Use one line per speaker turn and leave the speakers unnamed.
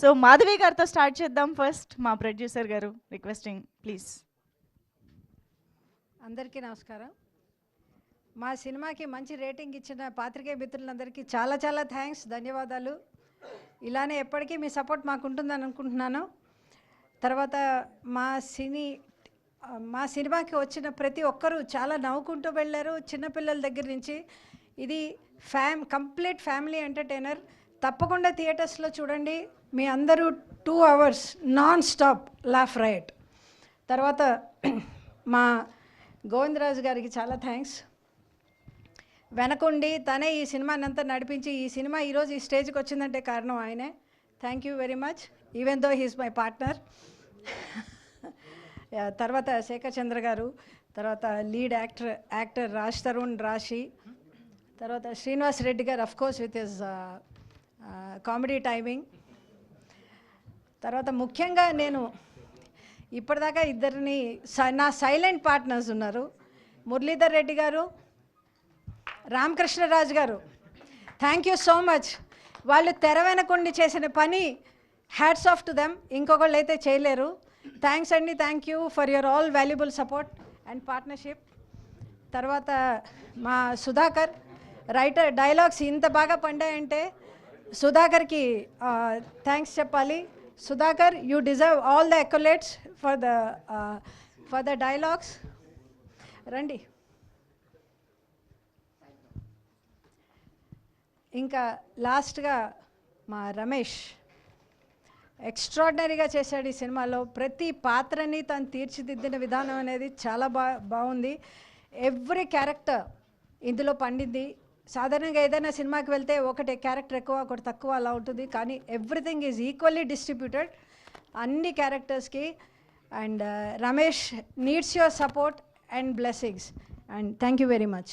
So Madhavi గారితో start చేద్దాం first మా ప్రొడ్యూసర్ గారు రిక్వెస్టింగ్ ప్లీజ్
అందరికీ నమస్కారం. మా సినిమాకి మంచి రేటింగ్ ఇచ్చిన పాత్రికేయ మిత్రులందరికీ చాలా చాలా థ్యాంక్స్ ధన్యవాదాలు. ఇలానే ఎప్పటికీ మీ సపోర్ట్ మాకు ఉంటుందని అనుకుంటున్నాను. తర్వాత మా సినీ మా సినిమాకి వచ్చిన ప్రతి ఒక్కరూ చాలా నవ్వుకుంటూ వెళ్ళారు. చిన్నపిల్లల దగ్గర నుంచి ఇది ఫ్యామ్ కంప్లీట్ ఫ్యామిలీ ఎంటర్టైనర్ తప్పకుండా థియేటర్స్లో చూడండి. మీ అందరూ two hours non stop laugh right. తర్వాత మా గోవిందరాజు గారికి చాలా థ్యాంక్స్. వెనకుండి తనే ఈ సినిమాని అంతా నడిపించి ఈ సినిమా ఈరోజు ఈ స్టేజ్కి వచ్చిందంటే కారణం ఆయనే. Thank you very much even though he's my partner తర్వాత శేఖర్ చంద్ర గారు తర్వాత lead actor actor Raj Tarun Rashi తర్వాత Srinivas Reddy garu of course with his comedy timing. తర్వాత ముఖ్యంగా నేను ఇప్పటిదాకా ఇద్దరిని నా సైలెంట్ పార్ట్నర్స్ ఉన్నారు. Muralidhar Reddy garu Ramakrishnaraju garu. Thank you so much. వాళ్ళు తెర వెనకుండి చేసిన పని హ్యాట్స్ ఆఫ్ టు దెమ్. ఇంకొకళ్ళు అయితే చేయలేరు. థ్యాంక్స్ అండి. Thank you for your all valuable support and partnership. తర్వాత మా సుధాకర్ రైటర్ డైలాగ్స్ ఇంత బాగా పండాయంటే సుధాకర్కి థ్యాంక్స్ చెప్పాలి. Sudhakar you deserve all the accolades for the for the dialogues రండి. ఇంకా లాస్ట్గా మా రమేష్. ఎక్స్ట్రాడినరీగా చేశాడు ఈ సినిమాలో. ప్రతి పాత్రని తను తీర్చిదిద్దిన విధానం అనేది చాలా బా బాగుంది. ఎవ్రీ క్యారెక్టర్ ఇందులో పండింది. సాధారణంగా ఏదైనా సినిమాకి వెళ్తే ఒకటి క్యారెక్టర్ ఎక్కువ ఒకటి తక్కువ అలా ఉంటుంది. కానీ ఎవ్రీథింగ్ ఈజ్ ఈక్వల్లీ డిస్ట్రిబ్యూటెడ్ అన్ని క్యారెక్టర్స్కి and Ramesh needs your support and blessings and thank you very much